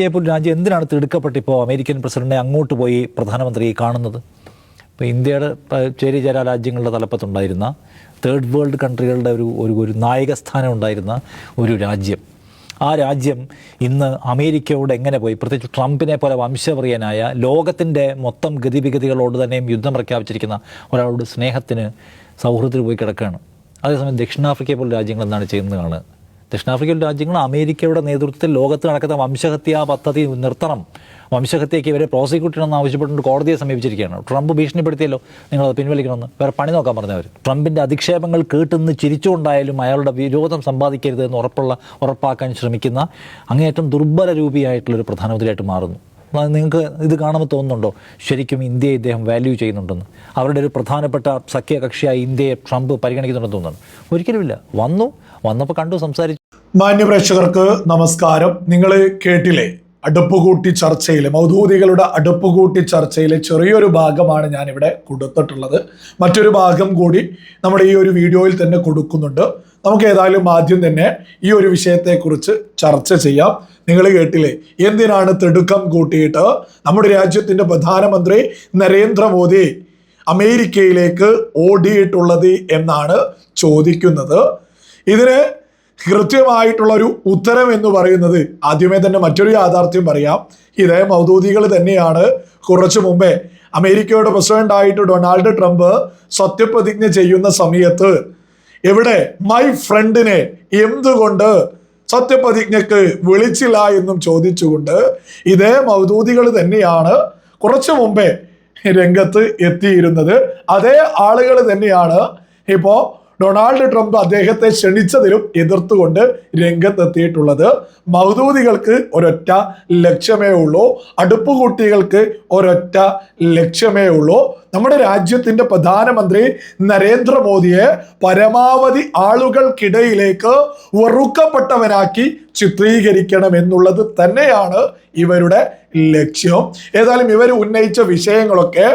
ഇന്ത്യയെ പോലും രാജ്യം എന്തിനാണ് തിടുക്കപ്പെട്ടിപ്പോൾ അമേരിക്കൻ പ്രസിഡന്റിനെ അങ്ങോട്ട് പോയി പ്രധാനമന്ത്രി കാണുന്നത്? ഇപ്പോൾ ഇന്ത്യയുടെ ചേരിചേര രാജ്യങ്ങളുടെ തലപ്പത്തുണ്ടായിരുന്ന തേർഡ് വേൾഡ് കൺട്രികളുടെ ഒരു ഒരു ഒരു നായകസ്ഥാനം ഉണ്ടായിരുന്ന ഒരു രാജ്യം. ആ രാജ്യം ഇന്ന് അമേരിക്കയോട് എങ്ങനെ പോയി? പ്രത്യേകിച്ച് ട്രംപിനെ പോലെ വംശപ്രിയനായ ലോകത്തിന്റെ മൊത്തം ഗതിവിഗതികളോട് തന്നെയും യുദ്ധം പ്രഖ്യാപിച്ചിരിക്കുന്ന ഒരാളോട് സ്നേഹത്തിന് സൗഹൃദത്തിൽ പോയി കിടക്കുകയാണ്. അതേസമയം ദക്ഷിണാഫ്രിക്കയെ പോലുള്ള രാജ്യങ്ങൾ എന്താണ് ചെയ്യുന്നത് കാണുക ദക്ഷിണാഫ്രിക്കൻ രാജ്യങ്ങൾ അമേരിക്കയുടെ നേതൃത്വത്തിൽ ലോകത്ത് നടക്കുന്ന വംശഹത്യാ പദ്ധതി നിർത്തണം. വംശഹത്യയ്ക്ക് ഇവരെ പ്രോസിക്യൂട്ട് ചെയ്യണമെന്ന് ആവശ്യപ്പെട്ടുകൊണ്ട് കോടതിയെ സമീപിച്ചിരിക്കുകയാണ്. ട്രംപ് ഭീഷണിപ്പെടുത്തിയല്ലോ. നിങ്ങളത് പിൻവലിക്കണമെന്ന്. വേറെ പണി നോക്കാൻ പറഞ്ഞവർ ട്രംപിന്റെ അധിക്ഷേപങ്ങൾ കേട്ടെന്ന് ചിരിച്ചുകൊണ്ടായാലും അയാളുടെ വിരോധം സമ്പാദിക്കരുത് എന്ന് ഉറപ്പുള്ള ഉറപ്പാക്കാൻ ശ്രമിക്കുന്ന അങ്ങേയറ്റം ദുർബല രൂപിയായിട്ടുള്ളൊരു പ്രധാനമന്ത്രിയായിട്ട് മാറുന്നു. നിങ്ങൾക്ക് ഇത് കാണുമ്പോൾ തോന്നുന്നുണ്ടോ? ശരിക്കും ഇന്ത്യയെ ഇദ്ദേഹം വാല്യൂ ചെയ്യുന്നുണ്ടെന്ന്. അവരുടെ ഒരു പ്രധാനപ്പെട്ട സഖ്യകക്ഷിയായി ഇന്ത്യയെ ട്രംപ് പരിഗണിക്കുന്നുണ്ടെന്ന് തോന്നുന്നു ഒരിക്കലുമില്ല. വന്നു. വന്നപ്പോൾ കണ്ടു സംസാരിച്ചു. മാന്യ പ്രേക്ഷകർക്ക് നമസ്കാരം. നിങ്ങൾ കേട്ടില്ലേ? അടുപ്പുകൂട്ടി ചർച്ചയിലെ മൗദൂദികളുടെ അടുപ്പുകൂട്ടി ചർച്ചയിലെ ചെറിയൊരു ഭാഗമാണ് ഞാനിവിടെ കൊടുത്തിട്ടുള്ളത്. മറ്റൊരു ഭാഗം കൂടി നമ്മുടെ ഈ ഒരു വീഡിയോയിൽ തന്നെ കൊടുക്കുന്നുണ്ട്. നമുക്ക് ഏതായാലും ആദ്യം തന്നെ ഈ ഒരു വിഷയത്തെക്കുറിച്ച് ചർച്ച ചെയ്യാം. നിങ്ങൾ കേട്ടില്ലേ? എന്തിനാണ് തിടുക്കം കൂട്ടിയിട്ട് നമ്മുടെ രാജ്യത്തിന്റെ പ്രധാനമന്ത്രി നരേന്ദ്രമോദി അമേരിക്കയിലേക്ക് ഓടിയിട്ടുള്ളത് എന്നാണ് ചോദിക്കുന്നത്. ഇതിന് കൃത്യമായിട്ടുള്ള ഒരു ഉത്തരം എന്ന് പറയുന്നത് ആദ്യമേ തന്നെ മറ്റൊരു യാഥാർത്ഥ്യം പറയാം. ഇതേ മൗദൂദികൾ തന്നെയാണ്. കുറച്ചു മുമ്പേ അമേരിക്കയുടെ പ്രസിഡന്റ് ആയിട്ട് ഡൊണാൾഡ് ട്രംപ് സത്യപ്രതിജ്ഞ ചെയ്യുന്ന സമയത്ത് എവിടെ മൈ ഫ്രണ്ടിനെ എന്തുകൊണ്ട് സത്യപ്രതിജ്ഞക്ക് വിളിച്ചില്ല എന്നും ചോദിച്ചുകൊണ്ട് ഇതേ മൗദൂദികൾ തന്നെയാണ് കുറച്ചു മുമ്പേ രംഗത്ത് എത്തിയിരുന്നത്. അതേ ആളുകൾ തന്നെയാണ് ഇപ്പോ ഡൊണാൾഡ് ട്രംപ് അദ്ദേഹത്തെ ക്ഷണിച്ചതിലും എതിർത്തുകൊണ്ട് രംഗത്തെത്തിയിട്ടുള്ളത്. മൗദൂദികൾക്ക് ഒരൊറ്റ ലക്ഷ്യമേ ഉള്ളൂ. അടുപ്പുകുട്ടികൾക്ക് ഒരൊറ്റ ലക്ഷ്യമേ ഉള്ളൂ. നമ്മുടെ രാജ്യത്തിന്റെ പ്രധാനമന്ത്രി നരേന്ദ്രമോദിയെ പരമാവധി ആളുകൾക്കിടയിലേക്ക് വെറുക്കപ്പെട്ടവനാക്കി ചിത്രീകരിക്കണം എന്നുള്ളത് തന്നെയാണ് ഇവരുടെ ലക്ഷ്യം. ഏതായാലും ഇവർ ഉന്നയിച്ച വിഷയങ്ങളൊക്കെ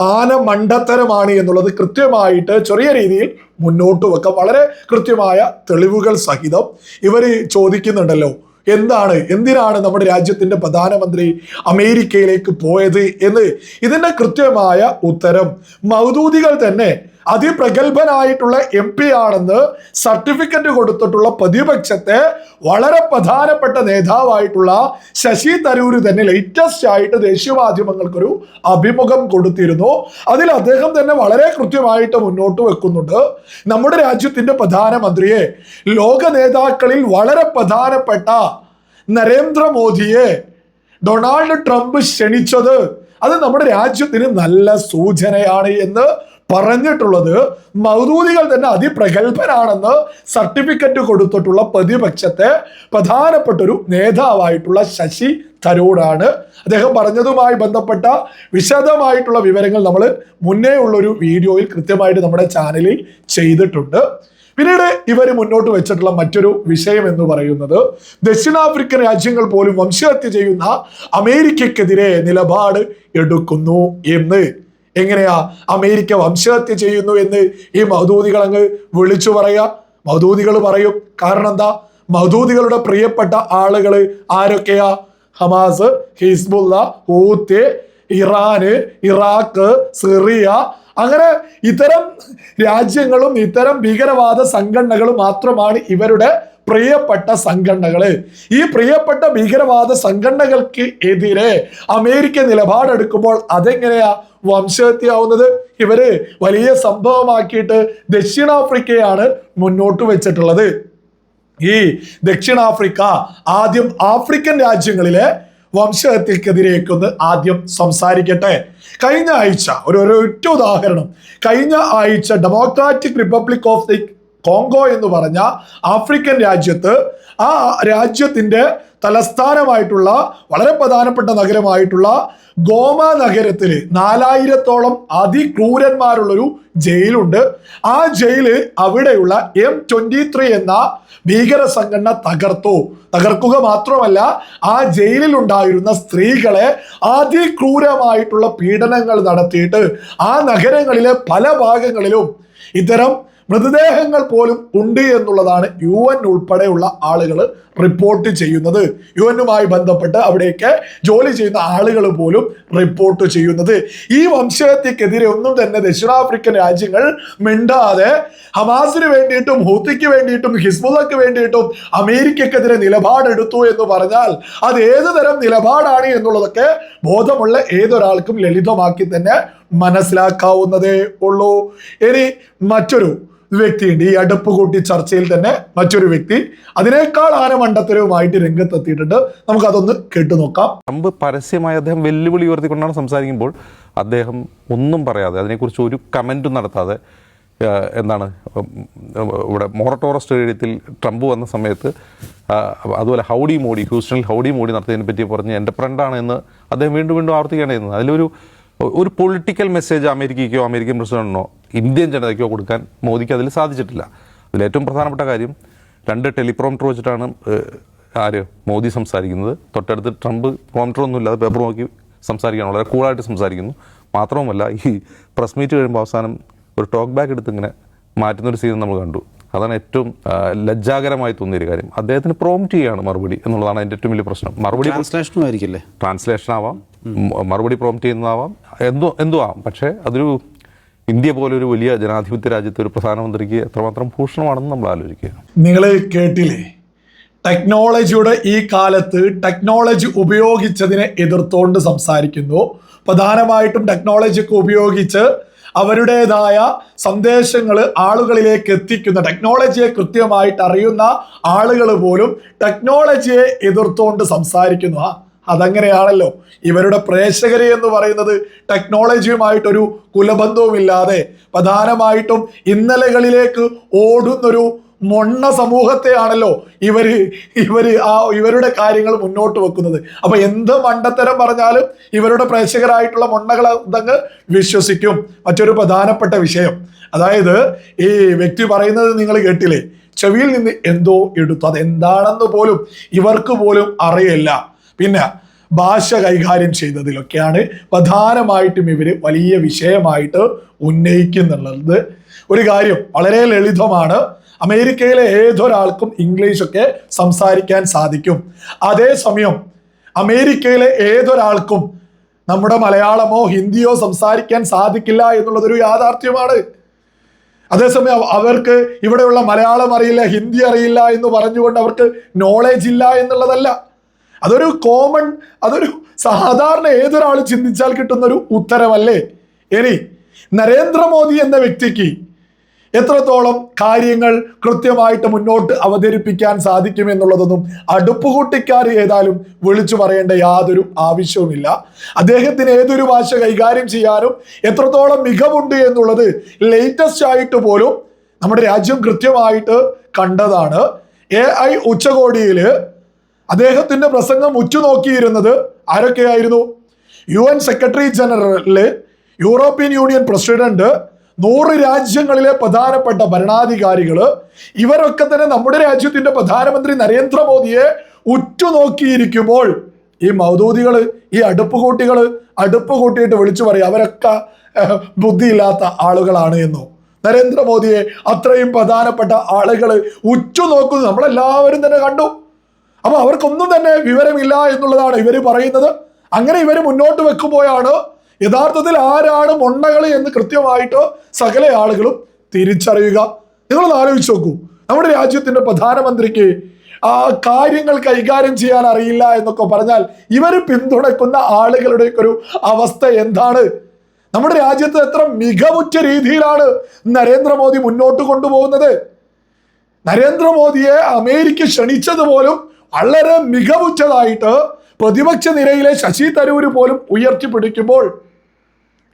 ആന മണ്ടത്തരമാണ് എന്നുള്ളത് കൃത്യമായിട്ട് ചെറിയ രീതിയിൽ മുന്നോട്ട് വെക്കാം വളരെ കൃത്യമായ തെളിവുകൾ സഹിതം ഇവർ ചോദിക്കുന്നുണ്ടല്ലോ. എന്താണ്? എന്തിനാണ് നമ്മുടെ രാജ്യത്തിന്റെ പ്രധാനമന്ത്രി അമേരിക്കയിലേക്ക് പോയത് എന്ന്? ഇതിന്റെ കൃത്യമായ ഉത്തരം മൗദൂദികൾ തന്നെ അതിപ്രഗത്ഭനായിട്ടുള്ള എം പി ആണെന്ന് സർട്ടിഫിക്കറ്റ് കൊടുത്തിട്ടുള്ള പ്രതിപക്ഷത്തെ വളരെ പ്രധാനപ്പെട്ട നേതാവായിട്ടുള്ള ശശി തരൂര് തന്നെ ലേറ്റസ്റ്റ് ആയിട്ട് ദേശീയ മാധ്യമങ്ങൾക്കൊരു അഭിമുഖം കൊടുത്തിരുന്നു. അതിൽ അദ്ദേഹം തന്നെ വളരെ കൃത്യമായിട്ട് മുന്നോട്ട് വെക്കുന്നുണ്ട്. നമ്മുടെ രാജ്യത്തിന്റെ പ്രധാനമന്ത്രിയെ ലോക നേതാക്കളിൽ വളരെ പ്രധാനപ്പെട്ട നരേന്ദ്രമോദിയെ ഡൊണാൾഡ് ട്രംപ് ക്ഷണിച്ചത് അത് നമ്മുടെ രാജ്യത്തിന് നല്ല സൂചനയാണ് എന്ന് പറഞ്ഞിട്ടുള്ളത് മൗദൂദികൾ തന്നെ അതിപ്രഗത്ഭനാണെന്ന് സർട്ടിഫിക്കറ്റ് കൊടുത്തിട്ടുള്ള പ്രതിപക്ഷത്തെ പ്രധാനപ്പെട്ട ഒരു നേതാവായിട്ടുള്ള ശശി തരൂരാണ്. അദ്ദേഹം പറഞ്ഞതുമായി ബന്ധപ്പെട്ട വിശദമായിട്ടുള്ള വിവരങ്ങൾ നമ്മൾ മുന്നേ ഉള്ളൊരു വീഡിയോയിൽ കൃത്യമായിട്ട് നമ്മുടെ ചാനലിൽ ചെയ്തിട്ടുണ്ട്. പിന്നീട് ഇവർ മുന്നോട്ട് വെച്ചിട്ടുള്ള മറ്റൊരു വിഷയം എന്ന് പറയുന്നത് ദക്ഷിണാഫ്രിക്കൻ രാജ്യങ്ങൾ പോലും വംശഹത്യ ചെയ്യുന്ന അമേരിക്കക്കെതിരെ നിലപാട് എടുക്കുന്നു എന്ന്. എങ്ങനെയാ അമേരിക്ക വംശഹത്യ ചെയ്യുന്നു എന്ന് ഈ മൗദൂദികൾ അങ്ങ് വിളിച്ചു പറയാ? മൗദൂദികൾ പറയും കാരണം എന്താ? മൗദൂദികളുടെ പ്രിയപ്പെട്ട ആളുകൾ ആരൊക്കെയാ? Hamas Hezbollah Houthi Iran Iraq Syria അങ്ങനെ ഇത്തരം രാജ്യങ്ങളും ഇത്തരം ഭീകരവാദ സംഘടനകളും മാത്രമാണ് ഇവരുടെ പ്രിയപ്പെട്ട സംഘടനകൾ ഈ പ്രിയപ്പെട്ട ഭീകരവാദ സംഘടനകൾക്ക് എതിരെ അമേരിക്ക നിലപാടെടുക്കുമ്പോൾ അതെങ്ങനെയാ വംശഹത്യാവുന്നത് ഇവർ വലിയ സംഭവമാക്കിയിട്ട് ദക്ഷിണാഫ്രിക്കയാണ് മുന്നോട്ട് വെച്ചിട്ടുള്ളത്. ഈ ദക്ഷിണാഫ്രിക്ക ആദ്യം ആഫ്രിക്കൻ രാജ്യങ്ങളിലെ വംശഹത്യക്കെതിരേക്കൊന്ന് ആദ്യം സംസാരിക്കട്ടെ. കഴിഞ്ഞ ആഴ്ച ഒരു ഒരു ഒറ്റ ഉദാഹരണം. കഴിഞ്ഞ ആഴ്ച democratic republic of the Congo എന്ന് പറഞ്ഞ ആഫ്രിക്കൻ രാജ്യത്ത് ആ രാജ്യത്തിന്റെ തലസ്ഥാനമായിട്ടുള്ള വളരെ പ്രധാനപ്പെട്ട നഗരമായിട്ടുള്ള ഗോമ നഗരത്തിൽ നാലായിരത്തോളം അതിക്രൂരന്മാരുള്ളൊരു ജയിലുണ്ട്. ആ ജയിൽ അവിടെയുള്ള എം ട്വന്റി ത്രീ എന്ന ഭീകര സംഘടന തകർത്തു. തകർക്കുക മാത്രമല്ല ആ ജയിലിൽ ഉണ്ടായിരുന്ന സ്ത്രീകളെ അതിക്രൂരമായിട്ടുള്ള പീഡനങ്ങൾ നടത്തിയിട്ട് ആ നഗരങ്ങളിലെ പല ഭാഗങ്ങളിലും ഇത്തരം മൃതദേഹങ്ങൾ പോലും ഉണ്ട് എന്നുള്ളതാണ് യു എൻ ഉൾപ്പെടെയുള്ള ആളുകൾ റിപ്പോർട്ട് ചെയ്യുന്നത്. യു എന്നുമായി ബന്ധപ്പെട്ട് അവിടെയൊക്കെ ജോലി ചെയ്യുന്ന ആളുകൾ പോലും റിപ്പോർട്ട് ചെയ്യുന്നത്. ഈ വംശഹത്യക്കെതിരെ ഒന്നും തന്നെ ദക്ഷിണാഫ്രിക്കൻ രാജ്യങ്ങൾ മിണ്ടാതെ ഹമാസിന് വേണ്ടിയിട്ടും ഹൂത്തിക്ക് വേണ്ടിയിട്ടും ഹിസ്ബുള്ളക്ക് വേണ്ടിയിട്ടും അമേരിക്കക്കെതിരെ നിലപാടെടുത്തു എന്ന് പറഞ്ഞാൽ അത് ഏത് തരം നിലപാടാണ് എന്നുള്ളതൊക്കെ ബോധമുള്ള ഏതൊരാൾക്കും ലളിതമാക്കി തന്നെ മനസ്സിലാക്കാവുന്നതേ ഉള്ളൂ. ഇനി മറ്റൊരു വ്യക്തിയുണ്ട്. ഈ അടുപ്പ് കൂട്ടി ചർച്ചയിൽ തന്നെ മറ്റൊരു വ്യക്തി അതിനേക്കാൾ ആനമണ്ടത്തരവുമായിട്ട് രംഗത്തെത്തിയിട്ടുണ്ട്. നമുക്കതൊന്ന് കേട്ടു നോക്കാം. ട്രംപ് പരസ്യമായി അദ്ദേഹം വെല്ലുവിളി ഉയർത്തിക്കൊണ്ടാണ് സംസാരിക്കുമ്പോൾ അദ്ദേഹം ഒന്നും പറയാതെ അതിനെക്കുറിച്ച് ഒരു കമന്റും നടത്താതെ എന്താണ് ഇവിടെ മോറട്ടോറ സ്റ്റേഡിയത്തിൽ ട്രംപ് വന്ന സമയത്ത് അതുപോലെ ഹൗഡി മോഡി ഹ്യൂസ്റ്റണിൽ ഹൗഡി മോഡി നടത്തിയതിനെ പറ്റി പറഞ്ഞ് എന്റെ ഫ്രണ്ടാണ് എന്ന് അദ്ദേഹം വീണ്ടും വീണ്ടും ആവർത്തിക്കുകയാണ് ചെയ്യുന്നത്. അതിലൊരു ഒരു പൊളിറ്റിക്കൽ മെസ്സേജ് അമേരിക്കയ്ക്കോ അമേരിക്കൻ പ്രസിഡന്റിനോ ഇന്ത്യൻ ജനതയ്ക്കോ കൊടുക്കാൻ മോദിക്ക് അതിൽ സാധിച്ചിട്ടില്ല. അതിലേറ്റവും പ്രധാനപ്പെട്ട കാര്യം രണ്ട് ടെലിപ്രോംറ്റർ വെച്ചിട്ടാണ് ആര് മോദി സംസാരിക്കുന്നത്. തൊട്ടടുത്ത് ട്രംപ് പ്രോംറ്റർ ഒന്നും ഇല്ലാതെ പേപ്പർ നോക്കി സംസാരിക്കുകയാണ്. വളരെ കൂളായിട്ട് സംസാരിക്കുന്നു. മാത്രവുമല്ല ഈ പ്രസ് മീറ്റ് കഴിയുമ്പോൾ അവസാനം ഒരു ടോക്ക് ബാക്ക് എടുത്ത് ഇങ്ങനെ മാറ്റുന്നൊരു സീൻ നമ്മൾ കണ്ടു. അതാണ് ഏറ്റവും ലജ്ജാകരമായി തോന്നിയൊരു കാര്യം. അദ്ദേഹത്തിന് പ്രോംപ്റ്റ് ചെയ്യാണ് മറുപടി എന്നുള്ളതാണ് അതിന്റെ ഏറ്റവും വലിയ പ്രശ്നം. മറുപടി ട്രാൻസ്ലേഷനും ആയിരിക്കില്ലേ? ട്രാൻസ്ലേഷൻ ആവാം. മറുപടി പ്രോംപ്റ്റ് ചെയ്യുന്നതാവാം. എന്തോ എന്തോ ആവാം. പക്ഷേ അതൊരു ഇന്ത്യ പോലെ ഒരു വലിയ ജനാധിപത്യ രാജ്യത്തെ ഒരു പ്രധാനമന്ത്രിക്ക് എത്രമാത്രം ഭൂഷണമാണെന്ന് നമ്മൾ ആലോചിക്കുക നിങ്ങൾ കേട്ടില്ലേ? ടെക്നോളജിയുടെ ഈ കാലത്ത് ടെക്നോളജി ഉപയോഗിച്ചതിനെ എതിർത്തുകൊണ്ട് സംസാരിക്കുന്നു. പ്രധാനമായിട്ടും ടെക്നോളജിയൊക്കെ ഉപയോഗിച്ച് അവരുടേതായ സന്ദേശങ്ങൾ ആളുകളിലേക്ക് എത്തിക്കുന്ന ടെക്നോളജിയെ കൃത്യമായിട്ട് അറിയുന്ന ആളുകൾ പോലും ടെക്നോളജിയെ എതിർത്തുകൊണ്ട് സംസാരിക്കുന്നു. ആ അതങ്ങനെയാണല്ലോ. ഇവരുടെ പ്രേക്ഷകരെ എന്ന് പറയുന്നത് ടെക്നോളജിയുമായിട്ടൊരു കുലബന്ധവുമില്ലാതെ പ്രധാനമായിട്ടും ഇന്നലകളിലേക്ക് ഓടുന്നൊരു മൊണ്ണ സമൂഹത്തെയാണല്ലോ ഇവർ ഇവർ ആ ഇവരുടെ കാര്യങ്ങൾ മുന്നോട്ട് വെക്കുന്നത്. അപ്പൊ എന്ത് മണ്ടത്തരം പറഞ്ഞാലും ഇവരുടെ പ്രേക്ഷകരായിട്ടുള്ള മൊണ്ണകൾ അതങ്ങ് വിശ്വസിക്കും. മറ്റൊരു പ്രധാനപ്പെട്ട വിഷയം. അതായത് ഈ വ്യക്തി പറയുന്നത് നിങ്ങൾ കേട്ടില്ലേ? ചെവിയിൽ നിന്ന് എന്തോ എടുത്തു. അത് എന്താണെന്ന് പോലും ഇവർക്ക് പോലും അറിയില്ല. പിന്നെ ഭാഷ കൈകാര്യം ചെയ്തതിലൊക്കെയാണ് പ്രധാനമായിട്ടും ഇവർ വലിയ വിഷയമായിട്ട് ഉന്നയിക്കുന്നുള്ളത്. ഒരു കാര്യം വളരെ ലളിതമാണ്. അമേരിക്കയിലെ ഏതൊരാൾക്കും ഇംഗ്ലീഷൊക്കെ സംസാരിക്കാൻ സാധിക്കും. അതേസമയം അമേരിക്കയിലെ ഏതൊരാൾക്കും നമ്മുടെ മലയാളമോ ഹിന്ദിയോ സംസാരിക്കാൻ സാധിക്കില്ല എന്നുള്ളതൊരു യാഥാർത്ഥ്യമാണ്. അതേസമയം അവർക്ക് ഇവിടെയുള്ള മലയാളം അറിയില്ല ഹിന്ദി അറിയില്ല എന്ന് പറഞ്ഞുകൊണ്ട് അവർക്ക് നോളേജ് ഇല്ല എന്നുള്ളതല്ല. അതൊരു കോമൺ അതൊരു സാധാരണ ഏതൊരാൾ ചിന്തിച്ചാൽ കിട്ടുന്നൊരു ഉത്തരമല്ലേ? ഇനി നരേന്ദ്രമോദി എന്ന വ്യക്തിക്ക് എത്രത്തോളം കാര്യങ്ങൾ കൃത്യമായിട്ട് മുന്നോട്ട് അവതരിപ്പിക്കാൻ സാധിക്കുമെന്നുള്ളതൊന്നും അടുപ്പുകൂട്ടിക്കാർ ഏതായാലും വിളിച്ചു പറയേണ്ട യാതൊരു ആവശ്യവുമില്ല. അദ്ദേഹത്തിന് ഏതൊരു ഭാഷ കൈകാര്യം ചെയ്യാനും എത്രത്തോളം മികവുണ്ട് എന്നുള്ളത് ലേറ്റസ്റ്റ് ആയിട്ട് പോലും നമ്മുടെ രാജ്യം കൃത്യമായിട്ട് കണ്ടതാണ്. എ ഐ ഉച്ചകോടിയിൽ അദ്ദേഹത്തിന്റെ പ്രസംഗം ഉറ്റുനോക്കിയിരുന്നത് ആരൊക്കെയായിരുന്നു? U N secretary general European Union president നൂറ് രാജ്യങ്ങളിലെ പ്രധാനപ്പെട്ട ഭരണാധികാരികൾ ഇവരൊക്കെ തന്നെ നമ്മുടെ രാജ്യത്തിന്റെ പ്രധാനമന്ത്രി നരേന്ദ്രമോദിയെ ഉറ്റുനോക്കിയിരിക്കുമ്പോൾ ഈ മൗദൂദികൾ ഈ അടുപ്പ് കൂട്ടികൾ അടുപ്പ് കൂട്ടിയിട്ട് വിളിച്ചു പറയും അവരൊക്കെ ബുദ്ധിയില്ലാത്ത ആളുകളാണ് എന്നോ. നരേന്ദ്രമോദിയെ അത്രയും പ്രധാനപ്പെട്ട ആളുകൾ ഉറ്റുനോക്കുന്നു നമ്മളെല്ലാവരും തന്നെ കണ്ടു. അപ്പൊ അവർക്കൊന്നും തന്നെ വിവരമില്ല എന്നുള്ളതാണ് ഇവർ പറയുന്നത്. അങ്ങനെ ഇവർ മുന്നോട്ട് വെക്കുമ്പോഴാണ് യഥാർത്ഥത്തിൽ ആരാണ് മൊണ്ണകൾ എന്ന് കൃത്യമായിട്ട് സകല ആളുകളും തിരിച്ചറിയുക. നിങ്ങളൊന്ന് ആലോചിച്ച് നോക്കൂ. നമ്മുടെ രാജ്യത്തിന്റെ പ്രധാനമന്ത്രിക്ക് ആ കാര്യങ്ങൾ കൈകാര്യം ചെയ്യാൻ അറിയില്ല എന്നൊക്കെ പറഞ്ഞാൽ ഇവർ പിന്തുണയ്ക്കുന്ന ആളുകളുടെ ഒരു അവസ്ഥ എന്താണ്? നമ്മുടെ രാജ്യത്ത് എത്ര മികവുറ്റ രീതിയിലാണ് നരേന്ദ്രമോദി മുന്നോട്ട് കൊണ്ടുപോകുന്നത്? നരേന്ദ്രമോദിയെ അമേരിക്ക ക്ഷണിച്ചത് പോലും വളരെ മികവുറ്റതായിട്ട് പ്രതിപക്ഷ നിരയിലെ ശശി തരൂര് പോലും ഉയർത്തിപ്പിടിക്കുമ്പോൾ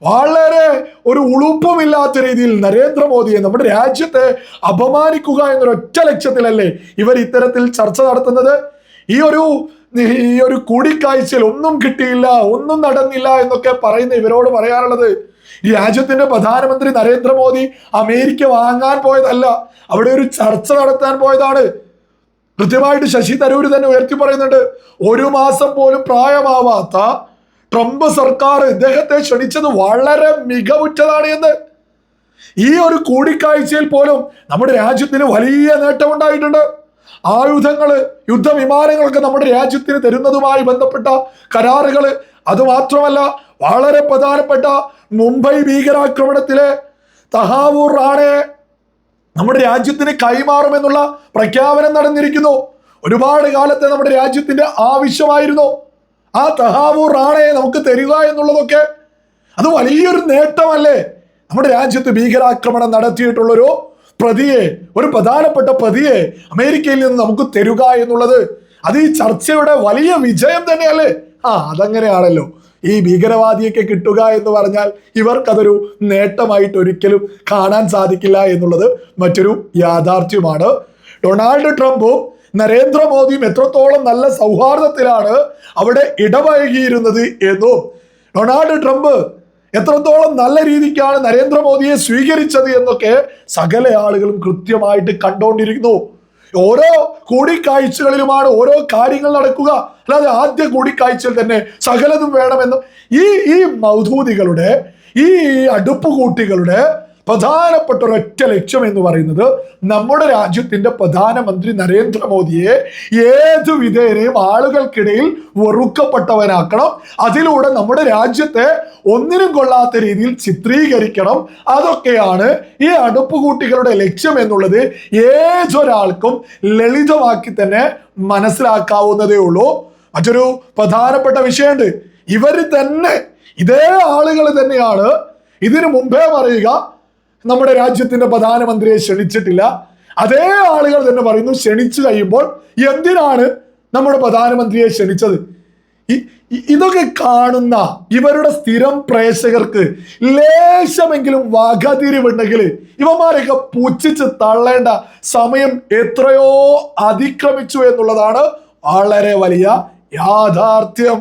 വളരെ ഒരു ഉളുപ്പുമില്ലാത്ത രീതിയിൽ നരേന്ദ്രമോദിയെ നമ്മുടെ രാജ്യത്തെ അപമാനിക്കുക എന്നൊരൊറ്റ ലക്ഷ്യത്തിലല്ലേ ഇവർ ഇത്തരത്തിൽ ചർച്ച നടത്തുന്നത്? ഈ ഒരു ഈ ഒരു കൂടിക്കാഴ്ചയിൽ ഒന്നും കിട്ടിയില്ല ഒന്നും നടന്നില്ല എന്നൊക്കെ പറയുന്ന ഇവരോട് പറയാനുള്ളത് ഈ രാജ്യത്തിന്റെ പ്രധാനമന്ത്രി നരേന്ദ്രമോദി അമേരിക്ക വാങ്ങാൻ പോയതല്ല അവിടെ ഒരു ചർച്ച നടത്താൻ പോയതാണ്. കൃത്യമായിട്ട് ശശി തരൂർ തന്നെ ഉയർത്തി പറയുന്നുണ്ട് ഒരു മാസം പോലും പ്രായമാവാത്ത ട്രംപ് സർക്കാർ ഇദ്ദേഹത്തെ ക്ഷണിച്ചത് വളരെ മികവുറ്റതാണ് എന്ന്. ഈ ഒരു കൂടിക്കാഴ്ചയിൽ പോലും നമ്മുടെ രാജ്യത്തിന് വലിയ നേട്ടം ഉണ്ടായിട്ടുണ്ട്. ആയുധങ്ങൾ യുദ്ധവിമാനങ്ങളൊക്കെ നമ്മുടെ രാജ്യത്തിന് തരുന്നതുമായി ബന്ധപ്പെട്ട കരാറുകൾ അതുമാത്രമല്ല വളരെ പ്രധാനപ്പെട്ട മുംബൈ ഭീകരാക്രമണത്തിലെ തഹാവൂർ റാണയെ നമ്മുടെ രാജ്യത്തിന് കൈമാറുമെന്നുള്ള പ്രഖ്യാപനം നടന്നിരിക്കുന്നു. ഒരുപാട് കാലത്തെ നമ്മുടെ രാജ്യത്തിന്റെ ആവശ്യമായിരുന്നു. ആ തഹാവൂർ റാണയെ നമുക്ക് തരിക എന്നുള്ളതൊക്കെ അത് വലിയൊരു നേട്ടമല്ലേ? നമ്മുടെ രാജ്യത്ത് ഭീകരാക്രമണം നടത്തിയിട്ടുള്ളൊരു പ്രതിയെ ഒരു പ്രധാനപ്പെട്ട പ്രതിയെ അമേരിക്കയിൽ നിന്ന് നമുക്ക് തരുക എന്നുള്ളത് അത് ഈ ചർച്ചയുടെ വലിയ വിജയം തന്നെയല്ലേ? ആ അതങ്ങനെയാണല്ലോ. ഈ ഭീകരവാദിയൊക്കെ കിട്ടുക എന്ന് പറഞ്ഞാൽ ഇവർക്കതൊരു നേട്ടമായിട്ട് ഒരിക്കലും കാണാൻ സാധിക്കില്ല എന്നുള്ളത് മറ്റൊരു യാഥാർത്ഥ്യമാണ്. ഡൊണാൾഡ് ട്രംപും നരേന്ദ്രമോദിയും എത്രത്തോളം നല്ല സൗഹാർദ്ദത്തിലാണ് അവിടെ ഇടപഴകിയിരുന്നത് എന്നും. ഡൊണാൾഡ് ട്രംപ് എത്രത്തോളം നല്ല രീതിക്കാണ് നരേന്ദ്രമോദിയെ സ്വീകരിച്ചത് എന്നൊക്കെ സകല ആളുകളും കൃത്യമായിട്ട് കണ്ടുകൊണ്ടിരിക്കുന്നു ഓരോ കൂടിക്കാഴ്ചകളിലുമാണ് ഓരോ കാര്യങ്ങൾ നടക്കുക. അല്ലാതെ ആദ്യ കൂടിക്കാഴ്ചയിൽ തന്നെ സകലതും വേണമെന്നും ഈ ഈ മൗധൂതികളുടെ ഈ അടുപ്പുകൂട്ടികളുടെ പ്രധാനപ്പെട്ട ഒരൊറ്റ ലക്ഷ്യം എന്ന് പറയുന്നത് നമ്മുടെ രാജ്യത്തിന്റെ പ്രധാനമന്ത്രി നരേന്ദ്രമോദിയെ ഏതു വിധേനയും ആളുകൾക്കിടയിൽ വെറുക്കപ്പെട്ടവനാക്കണം. അതിലൂടെ നമ്മുടെ രാജ്യത്തെ ഒന്നിനും കൊള്ളാത്ത രീതിയിൽ ചിത്രീകരിക്കണം. അതൊക്കെയാണ് ഈ അടുപ്പുകൂട്ടികളുടെ ലക്ഷ്യം എന്നുള്ളത്. ഏതൊരാൾക്കും ലളിതമാക്കി തന്നെ മനസ്സിലാക്കാവുന്നതേ ഉള്ളൂ. മറ്റൊരു പ്രധാനപ്പെട്ട വിഷയമുണ്ട്. ഇവർ തന്നെ ഇതേ ആളുകൾ തന്നെയാണ് ഇതിനു മുമ്പേ പറയുക നമ്മുടെ രാജ്യത്തിന്റെ പ്രധാനമന്ത്രിയെ ക്ഷണിച്ചിട്ടില്ല. അതേ ആളുകൾ തന്നെ പറയുന്നു ക്ഷണിച്ചു കഴിയുമ്പോൾ എന്തിനാണ് നമ്മുടെ പ്രധാനമന്ത്രിയെ ക്ഷണിച്ചത്? ഇതൊക്കെ കാണുന്ന ഇവരുടെ സ്ഥിരം പ്രേക്ഷകർക്ക് ലേശമെങ്കിലും വകതിരിവുണ്ടെങ്കിൽ ഇവന്മാരെയൊക്കെ പുച്ഛിച്ച് തള്ളേണ്ട സമയം എത്രയോ അതിക്രമിച്ചു എന്നുള്ളതാണ് വളരെ വലിയ യാഥാർത്ഥ്യം.